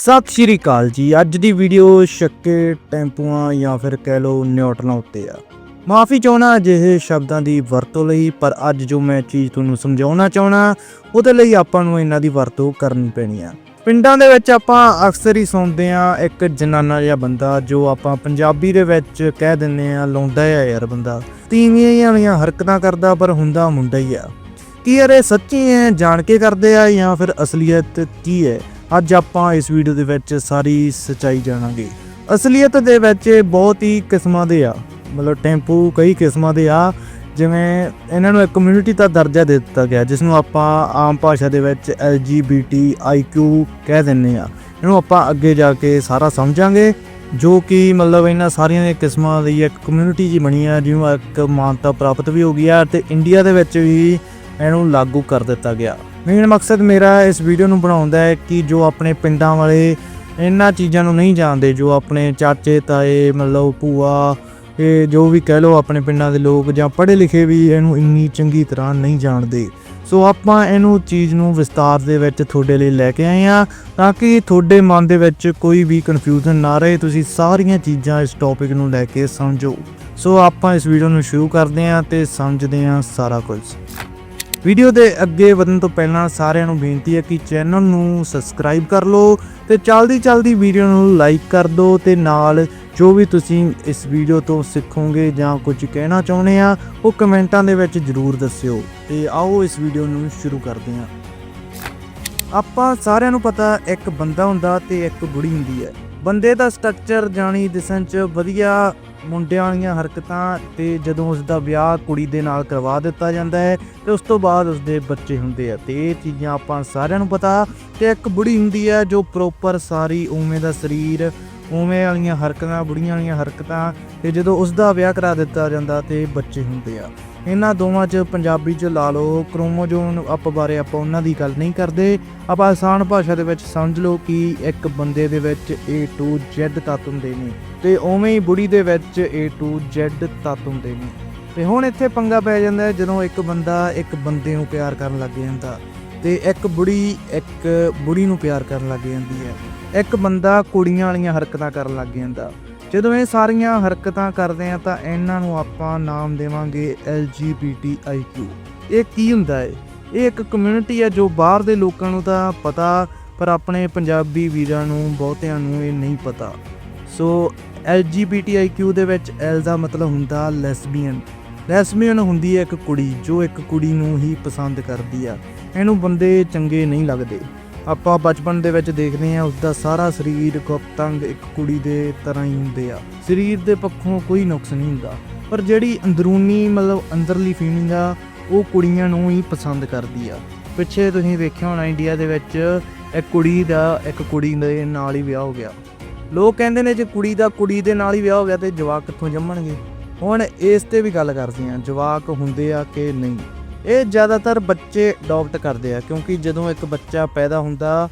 ਸਤਿ ਸ਼੍ਰੀ ਅਕਾਲ ਜੀ। ਅੱਜ ਦੀ ਵੀਡੀਓ ਸ਼ੱਕੇ ਟੈਂਪੂਆਂ ਜਾਂ ਫਿਰ ਕਹਿ ਲਓ ਨਿਊਟਰਲਾਂ ਉੱਤੇ ਆ। ਮਾਫੀ ਚਾਹਣਾ ਅਜਿਹੇ ਸ਼ਬਦਾਂ ਦੀ ਵਰਤੋਂ ਲਈ, ਪਰ ਅੱਜ ਜੋ ਮੈਂ ਚੀਜ਼ ਤੁਹਾਨੂੰ ਸਮਝਾਉਣਾ ਚਾਹਣਾ ਉਹਦੇ ਲਈ ਆਪਾਂ ਨੂੰ ਇਹਨਾਂ ਦੀ ਵਰਤੋਂ ਕਰਨੀ ਪੈਣੀ ਆ। ਪਿੰਡਾਂ ਦੇ ਵਿੱਚ ਆਪਾਂ ਅਕਸਰ ਹੀ ਸੁਣਦੇ ਆ, ਇੱਕ ਜਨਾਨਾ ਜਿਹਾ ਬੰਦਾ ਜੋ ਆਪਾਂ ਪੰਜਾਬੀ ਦੇ ਵਿੱਚ ਕਹਿ ਦਿੰਨੇ ਆ, ਲਾਉਂਦਾ ਆ ਯਾਰ ਬੰਦਾ। ਤੀਵੀਆਂ ਵਾਲੀਆਂ ਹਰਕਤਾਂ ਕਰਦਾ, ਪਰ ਹੁੰਦਾ ਮੁੰਡਾ ਹੀ ਆ। ਕੀ ਯਾਰ ਇਹ ਸੱਚੀ ਹੈ ਜਾਣ ਕੇ ਕਰਦੇ ਆ ਜਾਂ ਫਿਰ ਅਸਲੀਅਤ ਕੀ ਹੈ ਅੱਜ ਆਪਾਂ ਇਸ ਵੀਡੀਓ ਦੇ ਵਿੱਚ ਸਾਰੀ ਸਚਾਈ ਜਾਣਾਂਗੇ। ਅਸਲੀਅਤ ਦੇ ਵਿੱਚ ਬਹੁਤ ਹੀ ਕਿਸਮਾਂ ਦੇ ਆ। ਮਤਲਬ ਟੈਂਪੂ ਕਈ ਕਿਸਮਾਂ ਦੇ ਆ। ਜਿਵੇਂ ਇਹਨਾਂ ਨੂੰ ਇੱਕ ਕਮਿਊਨਿਟੀ ਦਾ ਦਰਜਾ ਦੇ ਦਿੱਤਾ ਗਿਆ, ਜਿਸ ਨੂੰ ਆਪਾਂ ਆਮ ਭਾਸ਼ਾ ਦੇ ਵਿੱਚ LGBTIQ ਕਹਿ ਦਿੰਨੇ ਆ। ਇਹਨੂੰ ਆਪਾਂ ਅੱਗੇ ਜਾ ਕੇ ਸਾਰਾ ਸਮਝਾਂਗੇ, ਜੋ ਕਿ ਮਤਲਬ ਇਹਨਾਂ ਸਾਰੀਆਂ ਦੀਆਂ ਕਿਸਮਾਂ ਦੀ ਇੱਕ ਕਮਿਊਨਿਟੀ ਜੀ ਬਣੀ ਆ, ਜਿਹਨੂੰ ਇੱਕ ਮਾਨਤਾ ਪ੍ਰਾਪਤ ਵੀ ਹੋ ਗਈ ਆ ਤੇ ਇੰਡੀਆ ਦੇ ਵਿੱਚ ਵੀ ਇਹਨੂੰ ਲਾਗੂ ਕਰ ਦਿੱਤਾ ਗਿਆ। ਮੇਨ ਮਕਸਦ ਮੇਰਾ ਇਸ ਵੀਡੀਓ ਨੂੰ ਬਣਾਉਣ ਦਾ ਹੈ ਕਿ ਜੋ ਆਪਣੇ ਪਿੰਡਾਂ ਵਾਲੇ ਇਹਨਾਂ ਚੀਜ਼ਾਂ ਨੂੰ ਨਹੀਂ ਜਾਣਦੇ, ਜੋ ਆਪਣੇ ਚਾਚੇ, ਤਾਏ, ਮਤਲਬ ਭੂਆ, ਇਹ ਜੋ ਵੀ ਕਹਿ ਲਓ ਆਪਣੇ ਪਿੰਡਾਂ ਦੇ ਲੋਕ ਜਾਂ ਪੜ੍ਹੇ ਲਿਖੇ ਵੀ ਇਹਨੂੰ ਇੰਨੀ ਚੰਗੀ ਤਰ੍ਹਾਂ ਨਹੀਂ ਜਾਣਦੇ। ਸੋ ਆਪਾਂ ਇਹਨੂੰ ਚੀਜ਼ ਨੂੰ ਵਿਸਤਾਰ ਦੇ ਵਿੱਚ ਤੁਹਾਡੇ ਲਈ ਲੈ ਕੇ ਆਏ ਆ ਤਾਂ ਕਿ ਤੁਹਾਡੇ ਮਨ ਦੇ ਵਿੱਚ ਕੋਈ ਵੀ ਕਨਫਿਊਜ਼ਨ ਨਾ ਰਹੇ, ਤੁਸੀਂ ਸਾਰੀਆਂ ਚੀਜ਼ਾਂ ਇਸ ਟੌਪਿਕ ਨੂੰ ਲੈ ਕੇ ਸਮਝੋ। ਸੋ ਆਪਾਂ ਇਸ ਵੀਡੀਓ ਨੂੰ ਸ਼ੁਰੂ ਕਰਦੇ ਹਾਂ ਤੇ ਸਮਝਦੇ ਹਾਂ ਸਾਰਾ ਕੁਝ। ਵੀਡੀਓ ਦੇ ਅੱਗੇ ਵਧਣ ਤੋਂ ਪਹਿਲਾਂ ਸਾਰਿਆਂ ਨੂੰ ਬੇਨਤੀ ਹੈ ਕਿ ਚੈਨਲ ਨੂੰ ਸਬਸਕ੍ਰਾਈਬ ਕਰ ਲਓ ਤੇ ਚਲਦੀ ਚਲਦੀ ਵੀਡੀਓ ਨੂੰ ਲਾਈਕ ਕਰ ਦਿਓ ਤੇ ਨਾਲ ਜੋ ਵੀ ਤੁਸੀਂ ਇਸ ਵੀਡੀਓ ਤੋਂ ਸਿੱਖੋਗੇ ਜਾਂ ਕੁਝ ਕਹਿਣਾ ਚਾਹੁੰਦੇ ਆ, ਉਹ ਕਮੈਂਟਾਂ ਦੇ ਵਿੱਚ ਜਰੂਰ ਦੱਸਿਓ। ਤੇ ਆਓ ਇਸ ਵੀਡੀਓ ਨੂੰ ਸ਼ੁਰੂ ਕਰਦੇ ਹਾਂ। ਆਪਾਂ ਸਾਰਿਆਂ ਨੂੰ ਪਤਾ ਇੱਕ ਬੰਦਾ ਹੁੰਦਾ ਤੇ ਇੱਕ ਬੁੜੀ ਹੁੰਦੀ ਹੈ। ਬੰਦੇ ਦਾ ਸਟਰਕਚਰ ਜਾਣੀ ਦਿਸਣ ਚ ਵਧੀਆ ਮੁੰਡਿਆਂ ਵਾਲੀਆਂ ਹਰਕਤਾਂ ਤੇ ਜਦੋਂ ਉਸ ਦਾ ਵਿਆਹ ਕੁੜੀ ਦੇ ਨਾਲ ਕਰਵਾ ਦਿੱਤਾ ਜਾਂਦਾ ਹੈ ਤੇ ਉਸ ਤੋਂ ਬਾਅਦ ਉਸ ਦੇ ਬੱਚੇ ਹੁੰਦੇ ਆ ਤੇ ਇਹ ਚੀਜ਼ਾਂ ਆਪਾਂ ਸਾਰਿਆਂ ਨੂੰ ਪਤਾ ਤੇ ਇੱਕ ਬੁੜੀ ਹੁੰਦੀ ਹੈ ਜੋ ਪ੍ਰੋਪਰ ਸਾਰੀ ਉਵੇਂ ਦਾ ਸਰੀਰ, ਉਵੇਂ ਵਾਲੀਆਂ ਹਰਕਤਾਂ, ਬੁੜੀਆਂ ਵਾਲੀਆਂ ਹਰਕਤਾਂ ਤੇ ਜਦੋਂ ਉਸ ਦਾ ਵਿਆਹ ਕਰਾ ਦਿੱਤਾ ਜਾਂਦਾ ਤੇ ਬੱਚੇ ਹੁੰਦੇ ਆ। ਇਹਨਾਂ ਦੋਵਾਂ 'ਚ ਪੰਜਾਬੀ 'ਚ ਲਾ ਲਓ ਕ੍ਰੋਮੋਜੋਮ ਅਪ ਬਾਰੇ ਆਪਾਂ ਉਹਨਾਂ ਦੀ ਗੱਲ ਨਹੀਂ ਕਰਦੇ। ਆਪਾਂ ਆਸਾਨ ਭਾਸ਼ਾ ਦੇ ਵਿੱਚ ਸਮਝ ਲਓ ਕਿ ਇੱਕ ਬੰਦੇ ਦੇ ਵਿੱਚ A to Z ਤੱਤ ਹੁੰਦੇ ਨੇ ਤੇ ਉਵੇਂ ਹੀ ਬੁੜੀ ਦੇ ਵਿੱਚ A to Z ਤੱਤ ਹੁੰਦੇ ਨੇ। ਤੇ ਹੁਣ ਇੱਥੇ ਪੰਗਾ ਪੈ ਜਾਂਦਾ ਹੈ ਜਦੋਂ ਇੱਕ ਬੰਦਾ ਇੱਕ ਬੰਦੇ ਨੂੰ ਪਿਆਰ ਕਰਨ ਲੱਗ ਜਾਂਦਾ ਤੇ ਇੱਕ ਬੁੜੀ ਇੱਕ ਬੁੜੀ ਨੂੰ ਪਿਆਰ ਕਰਨ ਲੱਗ ਜਾਂਦੀ ਹੈ। ਇੱਕ ਬੰਦਾ ਕੁੜੀਆਂ ਵਾਲੀਆਂ ਹਰਕਤਾਂ ਕਰਨ ਲੱਗ ਜਾਂਦਾ। ਜਦੋਂ ਇਹ ਸਾਰੀਆਂ ਹਰਕਤਾਂ ਕਰਦੇ ਆ ਤਾਂ ਇਹਨਾਂ ਨੂੰ ਆਪਾਂ ਨਾਮ ਦੇਵਾਂਗੇ LGBTIQ ਇਹ ਕੀ ਹੁੰਦਾ ਹੈ ਇਹ ਇੱਕ ਕਮਿਊਨਿਟੀ ਹੈ ਜੋ ਬਾਹਰ ਦੇ ਲੋਕਾਂ ਨੂੰ ਤਾਂ ਪਤਾ, ਪਰ ਆਪਣੇ ਪੰਜਾਬੀ ਵੀਰਾਂ ਨੂੰ, ਬਹੁਤਿਆਂ ਨੂੰ ਇਹ ਨਹੀਂ ਪਤਾ। ਸੋ LGBTIQ ਦੇ ਵਿੱਚ L ਦਾ ਮਤਲਬ ਹੁੰਦਾ ਲੈਸਬੀਅਨ। ਲੈਸਬੀਅਨ ਹੁੰਦੀ ਹੈ ਇੱਕ ਕੁੜੀ, ਜੋ ਇੱਕ ਕੁੜੀ ਨੂੰ ਹੀ ਪਸੰਦ ਕਰਦੀ ਆ। ਇਹਨੂੰ ਬੰਦੇ ਚੰਗੇ ਨਹੀਂ ਲੱਗਦੇ। ਆਪਾਂ ਬਚਪਨ ਦੇ ਵਿੱਚ ਦੇਖਦੇ ਹਾਂ ਉਸ ਦਾ ਸਾਰਾ ਸਰੀਰ ਗੁਪਤੰਗ ਇੱਕ ਕੁੜੀ ਦੇ ਤਰ੍ਹਾਂ ਹੀ ਹੁੰਦੇ ਆ। ਸਰੀਰ ਦੇ ਪੱਖੋਂ ਕੋਈ ਨੁਕਸ ਨਹੀਂ ਹੁੰਦਾ, ਪਰ ਜਿਹੜੀ ਅੰਦਰੂਨੀ ਮਤਲਬ ਅੰਦਰਲੀ ਫੀਲਿੰਗ ਆ, ਉਹ ਕੁੜੀਆਂ ਨੂੰ ਹੀ ਪਸੰਦ ਕਰਦੀ ਆ। ਪਿੱਛੇ ਤੁਸੀਂ ਵੇਖਿਆ ਹੋਣਾ ਇੰਡੀਆ ਦੇ ਵਿੱਚ ਇੱਕ ਕੁੜੀ ਦਾ, ਇੱਕ ਕੁੜੀ ਦੇ ਨਾਲ ਹੀ ਵਿਆਹ ਹੋ ਗਿਆ। ਲੋਕ ਕਹਿੰਦੇ ਨੇ ਜੇ ਕੁੜੀ ਦਾ ਕੁੜੀ ਦੇ ਨਾਲ ਹੀ ਵਿਆਹ ਹੋ ਗਿਆ ਤੇ ਜਵਾਕ ਕਿੱਥੋਂ ਜੰਮਣਗੇ? ਹੁਣ ਇਸ ਤੇ ਵੀ ਗੱਲ ਕਰਦੇ ਆ ਜਵਾਕ ਹੁੰਦੇ ਆ ਕਿ ਨਹੀਂ? ਇਹ ਜ਼ਿਆਦਾਤਰ ਬੱਚੇ ਅਡਾਪਟ ਕਰਦੇ ਆ, ਕਿਉਂਕਿ ਜਦੋਂ ਇੱਕ ਬੱਚਾ ਪੈਦਾ ਹੁੰਦਾ,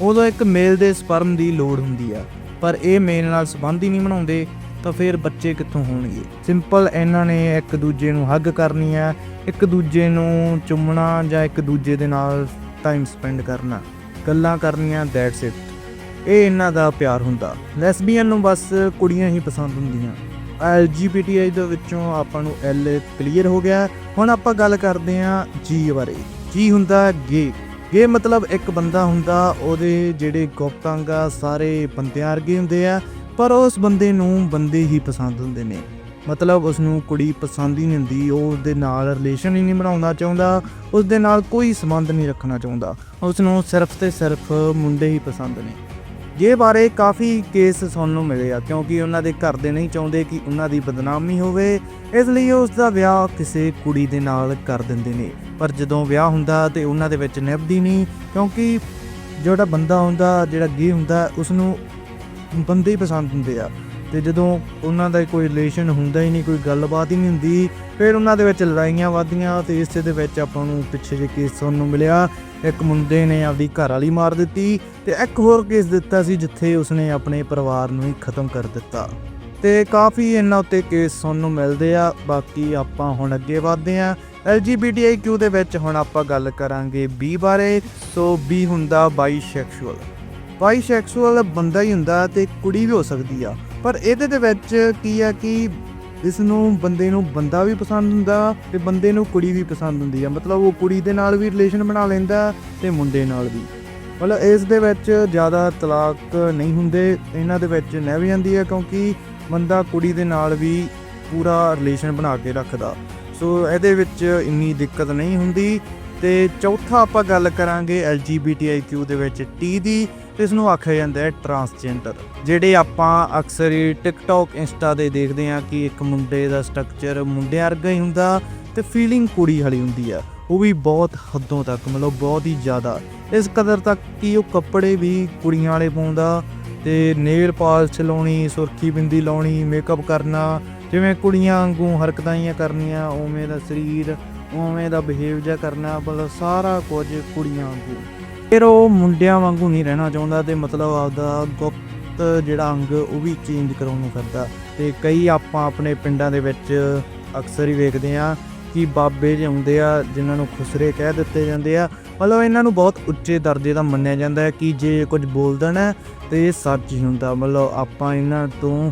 ਉਦੋਂ ਇੱਕ ਮੇਲ ਦੇ ਸਪਰਮ ਦੀ ਲੋੜ ਹੁੰਦੀ ਆ। ਪਰ ਇਹ ਮੇਲ ਨਾਲ ਸੰਬੰਧ ਹੀ ਨਹੀਂ ਬਣਾਉਂਦੇ, ਤਾਂ ਫਿਰ ਬੱਚੇ ਕਿੱਥੋਂ ਹੋਣਗੇ? ਸਿੰਪਲ ਇਹਨਾਂ ਨੇ ਇੱਕ ਦੂਜੇ ਨੂੰ ਹੱਗ ਕਰਨੀ ਆ, ਇੱਕ ਦੂਜੇ ਨੂੰ ਚੁੰਮਣਾ ਜਾਂ ਇੱਕ ਦੂਜੇ ਦੇ ਨਾਲ ਟਾਈਮ ਸਪੈਂਡ ਕਰਨਾ। ਗੱਲਾਂ ਕਰਨੀਆਂ ਦੈਟਸ ਇਟ ਇਹ ਇਹਨਾਂ ਦਾ ਪਿਆਰ ਹੁੰਦਾ। ਲੈਸਬੀਅਨ ਨੂੰ ਬਸ ਕੁੜੀਆਂ ਹੀ ਪਸੰਦ ਹੁੰਦੀਆਂ। LGBTI ਦੇ ਵਿੱਚੋਂ ਆਪਾਂ ਨੂੰ L ਕਲੀਅਰ ਹੋ ਗਿਆ। ਹੁਣ ਆਪਾਂ ਗੱਲ ਕਰਦੇ ਹਾਂ G ਬਾਰੇ। G ਹੁੰਦਾ ਗੇ ਗੇ ਮਤਲਬ ਇੱਕ ਬੰਦਾ ਹੁੰਦਾ, ਉਹਦੇ ਜਿਹੜੇ ਗੁਪਤਾਂਗ ਆ, ਸਾਰੇ ਬੰਦਿਆਂ ਵਰਗੇ ਹੁੰਦੇ ਆ, ਪਰ ਉਸ ਬੰਦੇ ਨੂੰ ਬੰਦੇ ਹੀ ਪਸੰਦ ਹੁੰਦੇ ਨੇ। ਮਤਲਬ ਉਸ ਨੂੰ ਕੁੜੀ ਪਸੰਦ ਹੀ ਨਹੀਂ ਹੁੰਦੀ, ਉਹ ਉਹਦੇ ਨਾਲ ਰਿਲੇਸ਼ਨ ਹੀ ਨਹੀਂ ਬਣਾਉਣਾ ਚਾਹੁੰਦਾ ਉਸ ਦੇ ਨਾਲ ਕੋਈ ਸੰਬੰਧ ਨਹੀਂ ਰੱਖਣਾ ਚਾਹੁੰਦਾ। ਉਸ ਨੂੰ ਸਿਰਫ ਤੇ ਸਿਰਫ ਮੁੰਡੇ ਹੀ ਪਸੰਦ ਨੇ। ਜੇ ਬਾਰੇ ਕਾਫੀ ਕੇਸ ਸੁਣਨ ਨੂੰ ਮਿਲੇ ਆ, ਕਿਉਂਕਿ ਉਹਨਾਂ ਦੇ ਘਰ ਦੇ ਨਹੀਂ ਚਾਹੁੰਦੇ ਕਿ ਉਹਨਾਂ ਦੀ ਬਦਨਾਮੀ ਹੋਵੇ, ਇਸ ਲਈ ਉਸ ਦਾ ਵਿਆਹ ਕਿਸੇ ਕੁੜੀ ਦੇ ਨਾਲ ਕਰ ਦਿੰਦੇ ਨੇ। ਪਰ ਜਦੋਂ ਵਿਆਹ ਹੁੰਦਾ ਤੇ ਉਹਨਾਂ ਦੇ ਵਿੱਚ ਨਿਭਦੀ ਨਹੀਂ, ਕਿਉਂਕਿ ਜਿਹੜਾ ਬੰਦਾ ਹੁੰਦਾ, ਜਿਹੜਾ ਗੇ ਹੁੰਦਾ ਉਸ ਨੂੰ ਬੰਦੇ ਹੀ ਪਸੰਦ ਹੁੰਦੇ ਆ। ਤੇ ਜਦੋਂ ਉਹਨਾਂ ਦਾ ਕੋਈ ਰਿਲੇਸ਼ਨ ਹੁੰਦਾ ਹੀ ਨਹੀਂ, ਕੋਈ ਗੱਲਬਾਤ ਹੀ ਨਹੀਂ ਹੁੰਦੀ, ਫਿਰ ਉਹਨਾਂ ਦੇ ਵਿੱਚ ਲੜਾਈਆਂ ਵੱਧਦੀਆਂ ਤੇ ਇਸੇ ਦੇ ਵਿੱਚ ਆਪਾਂ ਨੂੰ ਪਿੱਛੇ ਜੇ ਕੇਸ ਸੁਣਨ ਨੂੰ ਮਿਲਿਆ। ਇੱਕ ਮੁੰਡੇ ਨੇ ਆਪਦੀ ਘਰ ਵਾਲੀ ਮਾਰ ਦਿੱਤੀ ਤੇ ਇੱਕ ਹੋਰ ਕੇਸ ਦਿੱਤਾ ਸੀ ਜਿੱਥੇ ਉਸਨੇ ਆਪਣੇ ਪਰਿਵਾਰ ਨੂੰ ਹੀ ਖਤਮ ਕਰ ਦਿੱਤਾ। ਤੇ ਕਾਫੀ ਇਹਨਾਂ ਉੱਤੇ ਕੇਸ ਸੁਣਨ ਨੂੰ ਮਿਲਦੇ ਆ, ਬਾਕੀ ਆਪਾਂ ਹੁਣ ਅੱਗੇ ਵਧਦੇ ਆ। LGBTIQ ਦੇ ਵਿੱਚ ਹੁਣ ਆਪਾਂ ਗੱਲ ਕਰਾਂਗੇ B ਬਾਰੇ। ਸੋ B ਹੁੰਦਾ ਬਾਈਸੈਕਸ਼ੂਅਲ ਬਾਈਸੈਕਸੁਅਲ ਬੰਦਾ ਹੀ ਹੁੰਦਾ ਤੇ ਕੁੜੀ ਵੀ ਹੋ ਸਕਦੀ ਆ। ਪਰ ਇਹਦੇ ਦੇ ਵਿੱਚ ਕੀ ਆ ਕਿ ਇਸ ਨੂੰ ਬੰਦੇ ਨੂੰ ਬੰਦਾ ਵੀ ਪਸੰਦ ਹੁੰਦਾ ਤੇ ਬੰਦੇ ਨੂੰ ਕੁੜੀ ਵੀ ਪਸੰਦ ਹੁੰਦੀ ਆ। ਮਤਲਬ ਉਹ ਕੁੜੀ ਦੇ ਨਾਲ ਵੀ ਰਿਲੇਸ਼ਨ ਬਣਾ ਲੈਂਦਾ ਤੇ ਮੁੰਡੇ ਨਾਲ ਵੀ। ਮਤਲਬ ਇਸ ਦੇ ਵਿੱਚ ਜ਼ਿਆਦਾ ਤਲਾਕ ਨਹੀਂ ਹੁੰਦੇ, ਇਹਨਾਂ ਦੇ ਵਿੱਚ ਨਹਿ ਵੀ ਜਾਂਦੀ ਹੈ ਕਿਉਂਕਿ ਬੰਦਾ ਕੁੜੀ ਦੇ ਨਾਲ ਵੀ ਪੂਰਾ ਰਿਲੇਸ਼ਨ ਬਣਾ ਕੇ ਰੱਖਦਾ। ਸੋ ਇਹਦੇ ਵਿੱਚ ਇੰਨੀ ਦਿੱਕਤ ਨਹੀਂ ਹੁੰਦੀ ਤੇ ਚੌਥਾ ਆਪਾਂ ਗੱਲ ਕਰਾਂਗੇ LGBTIQ ਦੇ ਵਿੱਚ T ਦੀ। ਇਸ ਨੂੰ ਆਖਿਆ ਜਾਂਦਾ ਹੈ ਟਰਾਂਸਜੈਂਡਰ ਜਿਹੜੇ ਆਪਾਂ ਅਕਸਰ ਹੀ ਟਿਕਟੌਕ ਇੰਸਟਾ ਤੇ ਦੇਖਦੇ ਹਾਂ ਕਿ ਇੱਕ ਮੁੰਡੇ ਦਾ ਸਟਰਕਚਰ ਮੁੰਡਿਆਂ ਵਰਗਾ ਹੀ ਹੁੰਦਾ ਤੇ ਫੀਲਿੰਗ ਕੁੜੀ ਵਾਲੀ ਹੁੰਦੀ ਆ। ਉਹ ਵੀ ਬਹੁਤ ਹੱਦੋਂ ਤੱਕ, ਮਤਲਬ ਬਹੁਤ ਹੀ ਜ਼ਿਆਦਾ। ਇਸ ਕਦਰ ਤੱਕ ਕਿ ਉਹ ਕੱਪੜੇ ਵੀ ਕੁੜੀਆਂ ਵਾਲੇ ਪਾਉਂਦਾ ਤੇ ਨੇਲ ਪਾਲਿਸ਼ ਲਾਉਣੀ, ਸੁਰਖੀ ਬਿੰਦੀ ਲਾਉਣੀ ਮੇਕਅਪ ਕਰਨਾ, ਜਿਵੇਂ ਕੁੜੀਆਂ ਵਾਂਗੂ ਹਰਕਤਾਂ ਹੀ ਕਰਨੀਆਂ, ਉਵੇਂ ਦਾ ਸਰੀਰ, ਉਵੇਂ ਦਾ ਬਿਹੇਵ ਜਿਹਾ ਕਰਨਾ, ਮਤਲਬ ਸਾਰਾ ਕੁਝ ਕੁੜੀਆਂ ਵਾਂਗੂ। ਫਿਰ ਉਹ ਮੁੰਡਿਆਂ ਵਾਂਗੂ ਨਹੀਂ ਰਹਿਣਾ ਚਾਹੁੰਦਾ ਤੇ ਮਤਲਬ ਆਪਦਾ ਗੁਪਤ ਜਿਹੜਾ ਅੰਗ ਉਹ ਵੀ ਚੇਂਜ ਕਰਾਉਣ ਨੂੰ ਫਿਰਦਾ। ਤੇ ਕਈ ਆਪਾਂ ਆਪਣੇ ਪਿੰਡਾਂ ਦੇ ਵਿੱਚ ਅਕਸਰ ਹੀ ਵੇਖਦੇ ਆ ਕਿ ਬਾਬੇ ਜਿਹੇ ਹੁੰਦੇ ਆ, ਜਿਨ੍ਹਾਂ ਨੂੰ ਖੁਸਰੇ ਕਹਿ ਦਿੱਤੇ ਜਾਂਦੇ ਆ। ਮਤਲਬ ਇਹਨਾਂ ਨੂੰ ਬਹੁਤ ਉੱਚੇ ਦਰਜੇ ਦਾ ਮੰਨਿਆ ਜਾਂਦਾ ਹੈ ਕਿ ਜੇ ਕੁਝ ਬੋਲ ਦੇਣਾ ਤੇ ਇਹ ਸੱਚ ਹੀ ਹੁੰਦਾ। ਮਤਲਬ ਆਪਾਂ ਇਹਨਾਂ ਤੋਂ,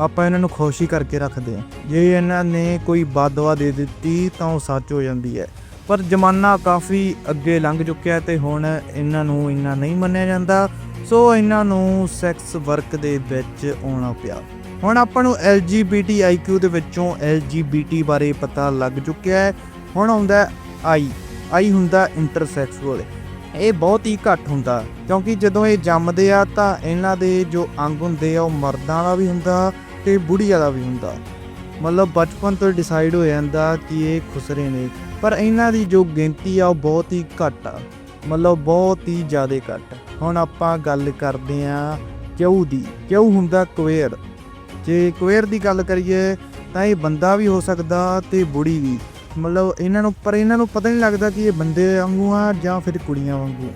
ਆਪਾਂ ਇਹਨਾਂ ਨੂੰ ਖੁਸ਼ੀ ਕਰਕੇ ਰੱਖਦੇ ਆ ਜੇ ਇਹਨਾਂ ਨੇ ਕੋਈ ਬਦਦੁਆ ਦੇ ਦਿੱਤੀ ਤਾਂ ਉਹ ਸੱਚ ਹੋ ਜਾਂਦੀ ਹੈ। ਪਰ ਜ਼ਮਾਨਾ ਕਾਫੀ ਅੱਗੇ ਲੰਘ ਚੁੱਕਿਆ ਤੇ ਹੁਣ ਇਹਨਾਂ ਨੂੰ ਇੰਨਾ ਨਹੀਂ ਮੰਨਿਆ ਜਾਂਦਾ। ਸੋ ਇਹਨਾਂ ਨੂੰ ਸੈਕਸ ਵਰਕ ਦੇ ਵਿੱਚ ਆਉਣਾ ਪਿਆ। ਹੁਣ ਆਪਾਂ ਨੂੰ LGBTIQ ਦੇ ਵਿੱਚੋਂ LGBT ਬਾਰੇ ਪਤਾ ਲੱਗ ਚੁੱਕਿਆ ਹੈ। ਹੁਣ ਆਉਂਦਾ ਆਈ। ਆਈ ਹੁੰਦਾ ਇੰਟਰਸੈਕਸੁਅਲ। ਇਹ ਬਹੁਤ ਹੀ ਘੱਟ ਹੁੰਦਾ ਕਿਉਂਕਿ ਜਦੋਂ ਇਹ ਜੰਮਦੇ ਆ ਤਾਂ ਇਹਨਾਂ ਦੇ ਜੋ ਅੰਗ ਹੁੰਦੇ ਆ, ਉਹ ਮਰਦਾਂ ਵਾਲਾ ਵੀ ਹੁੰਦਾ ਤੇ ਬੁੜੀਆਂ ਦਾ ਵੀ ਹੁੰਦਾ। ਮਤਲਬ ਬਚਪਨ ਤੋਂ ਡਿਸਾਈਡ ਹੋ ਜਾਂਦਾ ਕਿ ਇਹ ਖੁਸਰੇ ਨੇ। ਪਰ ਇਹਨਾਂ ਦੀ ਜੋ ਗਿਣਤੀ ਆ ਉਹ ਬਹੁਤ ਹੀ ਘੱਟ ਆ। ਮਤਲਬ ਬਹੁਤ ਹੀ ਜ਼ਿਆਦਾ ਘੱਟ। ਹੁਣ ਆਪਾਂ ਗੱਲ ਕਰਦੇ ਆ ਕਿਉ ਦੀ। ਕਿਉ ਹੁੰਦਾ ਕੁਵੇਰ। ਜੇ ਕੁਵੇਰ ਦੀ ਗੱਲ ਕਰੀਏ ਤਾਂ ਇਹ ਬੰਦਾ ਵੀ ਹੋ ਸਕਦਾ ਤੇ ਬੁੜੀ ਵੀ। ਮਤਲਬ ਇਹਨਾਂ ਨੂੰ ਪਰ ਇਹਨਾਂ ਨੂੰ ਪਤਾ ਨਹੀਂ ਲੱਗਦਾ ਕਿ ਇਹ ਬੰਦੇ ਵਾਂਗੂ ਆ ਜਾਂ ਫਿਰ ਕੁੜੀਆਂ ਵਾਂਗੂ।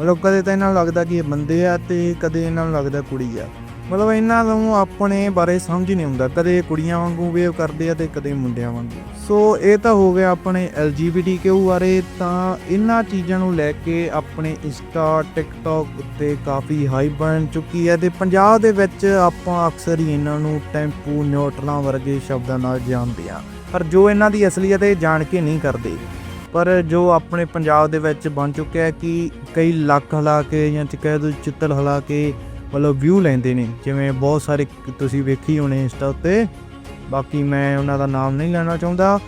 ਮਤਲਬ ਕਦੇ ਤਾਂ ਇਹਨਾਂ ਨੂੰ ਲੱਗਦਾ ਕਿ ਇਹ ਬੰਦੇ ਆ ਤੇ ਕਦੇ ਇਹਨਾਂ ਨੂੰ ਲੱਗਦਾ ਕੁੜੀ ਆ। ਮਤਲਬ ਇਹਨਾਂ ਨੂੰ ਆਪਣੇ ਬਾਰੇ ਸਮਝ ਨਹੀਂ ਹੁੰਦਾ ਕਦੇ ਕੁੜੀਆਂ ਵਾਂਗੂ ਬਿਹੇਵ ਕਰਦੇ ਆ ਤੇ ਕਦੇ ਮੁੰਡਿਆਂ ਵਾਂਗੂ। ਸੋ ਇਹ ਤਾਂ ਹੋ ਗਿਆ ਆਪਣੇ LGBTQ ਬਾਰੇ। ਤਾਂ ਇਹਨਾਂ ਚੀਜ਼ਾਂ ਨੂੰ ਲੈ ਕੇ ਆਪਣੇ ਇੰਸਟਾ ਟਿਕਟੌਕ ਉੱਤੇ ਕਾਫੀ ਹਾਈ ਬਣ ਚੁੱਕੀ ਹੈ ਤੇ ਪੰਜਾਬ ਦੇ ਵਿੱਚ ਆਪਾਂ ਅਕਸਰ ਹੀ ਇਹਨਾਂ ਨੂੰ ਟੈਂਪੂ ਨਿਊਟਰਲਾਂ ਵਰਗੇ ਸ਼ਬਦਾਂ ਨਾਲ ਜਾਣਦੇ ਆ ਪਰ ਜੋ ਇਹਨਾਂ ਦੀ ਅਸਲੀਅਤ ਇਹ ਜਾਣ ਕੇ ਨਹੀਂ ਕਰਦੇ। ਪਰ ਜੋ ਆਪਣੇ ਪੰਜਾਬ ਦੇ ਵਿੱਚ ਬਣ ਚੁੱਕਿਆ ਹੈ ਕਿ ਕਈ ਲੱਖ ਹਿਲਾ ਕੇ ਜਾਂ ਕਹਿ ਦੋ ਚਿੱਤਲ ਹਿਲਾ ਕੇ ਮਤਲਬ ਵਿਊ ਲੈਂਦੇ ਨੇ। ਜਿਵੇਂ ਬਹੁਤ ਸਾਰੇ ਤੁਸੀਂ ਵੇਖੀ ਹੋਣੇ ਇੰਸਟਾ ਉੱਤੇ। ਬਾਕੀ ਮੈਂ ਉਹਨਾਂ ਦਾ ਨਾਮ ਨਹੀਂ ਲੈਣਾ ਚਾਹੁੰਦਾ।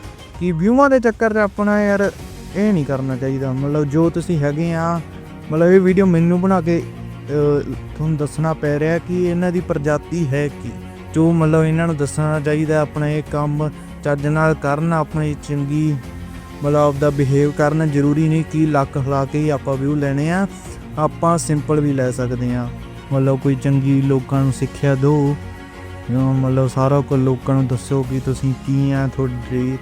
ਕਿ ਵਿਊਆਂ ਦੇ ਚੱਕਰ 'ਚ ਆਪਣਾ ਯਾਰ ਇਹ ਨਹੀਂ ਕਰਨਾ ਚਾਹੀਦਾ। ਮਤਲਬ ਜੋ ਤੁਸੀਂ ਹੈਗੇ ਆ, ਮਤਲਬ ਇਹ ਵੀਡੀਓ ਮੈਨੂੰ ਬਣਾ ਕੇ ਤੁਹਾਨੂੰ ਦੱਸਣਾ ਪੈ ਰਿਹਾ ਕਿ ਇਹਨਾਂ ਦੀ ਪ੍ਰਜਾਤੀ ਹੈ ਕੀ? ਜੋ ਮਤਲਬ ਇਹਨਾਂ ਨੂੰ ਦੱਸਣਾ ਚਾਹੀਦਾ ਆਪਣਾ ਇਹ ਕੰਮ ਚੱਜ ਨਾਲ ਕਰਨ, ਆਪਣੀ ਚੰਗੀ, ਮਤਲਬ ਆਪਦਾ ਬਿਹੇਵ ਕਰਨਾ। ਜ਼ਰੂਰੀ ਨਹੀਂ ਕਿ ਲੱਕ ਹਿਲਾ ਕੇ ਹੀ ਆਪਾਂ ਵਿਊ ਲੈਣੇ ਆ। ਆਪਾਂ ਸਿੰਪਲ ਵੀ ਲੈ ਸਕਦੇ ਆ। ਮਤਲਬ ਕੋਈ ਚੰਗੀ ਲੋਕਾਂ ਨੂੰ ਸਿੱਖਿਆ ਦਿਓ। ਮਤਲਬ ਸਾਰਾ ਕੁਝ ਲੋਕਾਂ ਨੂੰ ਦੱਸੋ ਕਿ ਤੁਸੀਂ ਕੀ ਆ, ਤੁਹਾਡੀ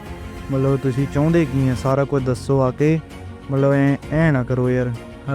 ਮਤਲਬ ਤੁਸੀਂ ਚਾਹੁੰਦੇ ਕੀ ਆ, ਸਾਰਾ ਕੁਝ ਦੱਸੋ ਆ ਕੇ। ਮਤਲਬ ਐ ਐ ਨਾ ਕਰੋ ਯਾਰ।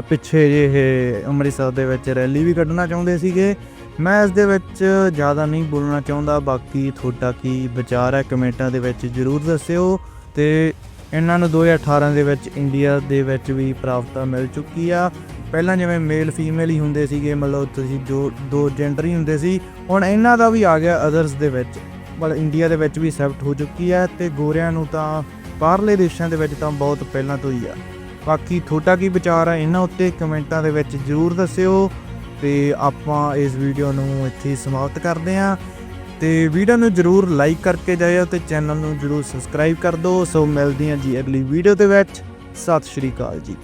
ਪਿੱਛੇ ਜੇ ਇਹ ਅੰਮ੍ਰਿਤਸਰ ਦੇ ਵਿੱਚ ਰੈਲੀ ਵੀ ਕੱਢਣਾ ਚਾਹੁੰਦੇ ਸੀਗੇ। ਮੈਂ ਇਸ ਦੇ ਵਿੱਚ ਜ਼ਿਆਦਾ ਨਹੀਂ ਬੋਲਣਾ ਚਾਹੁੰਦਾ, ਬਾਕੀ ਤੁਹਾਡਾ ਕੀ ਵਿਚਾਰ ਹੈ ਕਮੈਂਟਾਂ ਦੇ ਵਿੱਚ ਜ਼ਰੂਰ ਦੱਸਿਓ। ਤੇ ਇਹਨਾਂ ਨੂੰ 2018 ਦੇ ਵਿੱਚ ਇੰਡੀਆ ਦੇ ਵਿੱਚ ਵੀ ਪ੍ਰਾਪਤਾ ਮਿਲ ਚੁੱਕੀ ਆ। ਪਹਿਲਾਂ ਜਿਵੇਂ ਮੇਲ ਫੀਮੇਲ ਹੀ ਹੁੰਦੇ ਸੀਗੇ, ਮਤਲਬ ਤੁਸੀਂ ਜੋ, ਦੋ ਜੈਂਡਰ ਹੀ ਹੁੰਦੇ ਸੀ, ਹੁਣ ਇਹਨਾਂ ਦਾ ਵੀ ਆ ਗਿਆ ਅਦਰਸ ਦੇ ਵਿੱਚ। ਮਤਲਬ ਇੰਡੀਆ ਦੇ ਵਿੱਚ ਵੀ ਐਕਸੈਪਟ ਹੋ ਚੁੱਕੀ ਹੈ ਤੇ ਗੋਰਿਆਂ ਨੂੰ ਤਾਂ ਬਾਹਰਲੇ ਦੇਸ਼ਾਂ ਦੇ ਵਿੱਚ ਤਾਂ ਬਹੁਤ ਪਹਿਲਾਂ ਤੋਂ ਹੀ ਆ। ਬਾਕੀ ਤੁਹਾਡਾ ਕੀ ਵਿਚਾਰ ਹੈ ਇਹਨਾਂ ਉੱਤੇ ਕਮੈਂਟਾਂ ਦੇ ਵਿੱਚ ਜਰੂਰ ਦੱਸਿਓ ਤੇ ਆਪਾਂ ਇਸ ਵੀਡੀਓ ਨੂੰ ਇੱਥੇ ਸਮਾਪਤ ਕਰਦੇ ਹਾਂ। ਤੇ ਵੀਡੀਓ ਨੂੰ ਜਰੂਰ ਲਾਈਕ ਕਰਕੇ ਜਾਇਓ ਤੇ ਚੈਨਲ ਨੂੰ ਜਰੂਰ ਸਬਸਕ੍ਰਾਈਬ ਕਰ ਦਿਓ। ਸੋ ਮਿਲਦੇ ਹਾਂ ਜੀ ਅਗਲੀ ਵੀਡੀਓ ਦੇ ਵਿੱਚ। ਸਤਿ ਸ਼੍ਰੀ ਅਕਾਲ ਜੀ।